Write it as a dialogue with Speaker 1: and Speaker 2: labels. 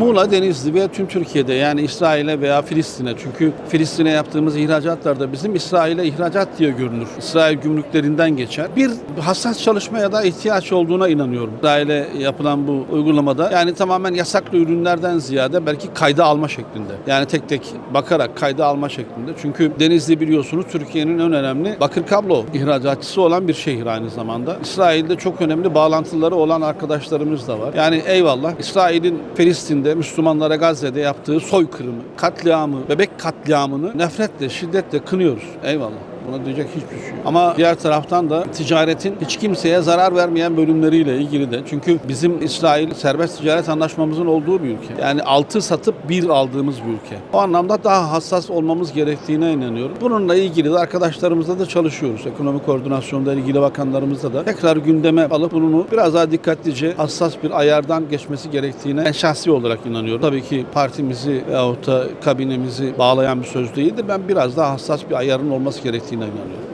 Speaker 1: Muğla, Denizli ve tüm Türkiye'de yani İsrail'e veya Filistin'e çünkü Filistin'e yaptığımız ihracatlarda bizim İsrail'e ihracat diye görünür. İsrail gümrüklerinden geçer. Bir hassas çalışmaya da ihtiyaç olduğuna inanıyorum. İsrail'e yapılan bu uygulamada yani tamamen yasaklı ürünlerden ziyade belki kayda alma şeklinde. Yani tek tek bakarak kayda alma şeklinde. Çünkü Denizli biliyorsunuz Türkiye'nin en önemli bakır kablo ihracatçısı olan bir şehir aynı zamanda. İsrail'de çok önemli bağlantıları olan arkadaşlarımız da var. Yani eyvallah İsrail'in Filistin'de Müslümanlara Gazze'de yaptığı soykırımı, katliamı, bebek katliamını nefretle, şiddetle kınıyoruz. Eyvallah. Buna diyecek hiçbir şey yok. Ama diğer taraftan da ticaretin hiç kimseye zarar vermeyen bölümleriyle ilgili de. Çünkü bizim İsrail serbest ticaret anlaşmamızın olduğu bir ülke. Yani altı satıp bir aldığımız bir ülke. O anlamda daha hassas olmamız gerektiğine inanıyorum. Bununla ilgili de arkadaşlarımızla da çalışıyoruz. Ekonomi koordinasyonda ilgili bakanlarımızla da tekrar gündeme alıp bunu biraz daha dikkatlice hassas bir ayardan geçmesi gerektiğine ben şahsi olarak inanıyorum. Tabii ki partimizi veyahut da kabinemizi bağlayan bir söz değildir. Ben biraz daha hassas bir ayarın olması 那种感觉。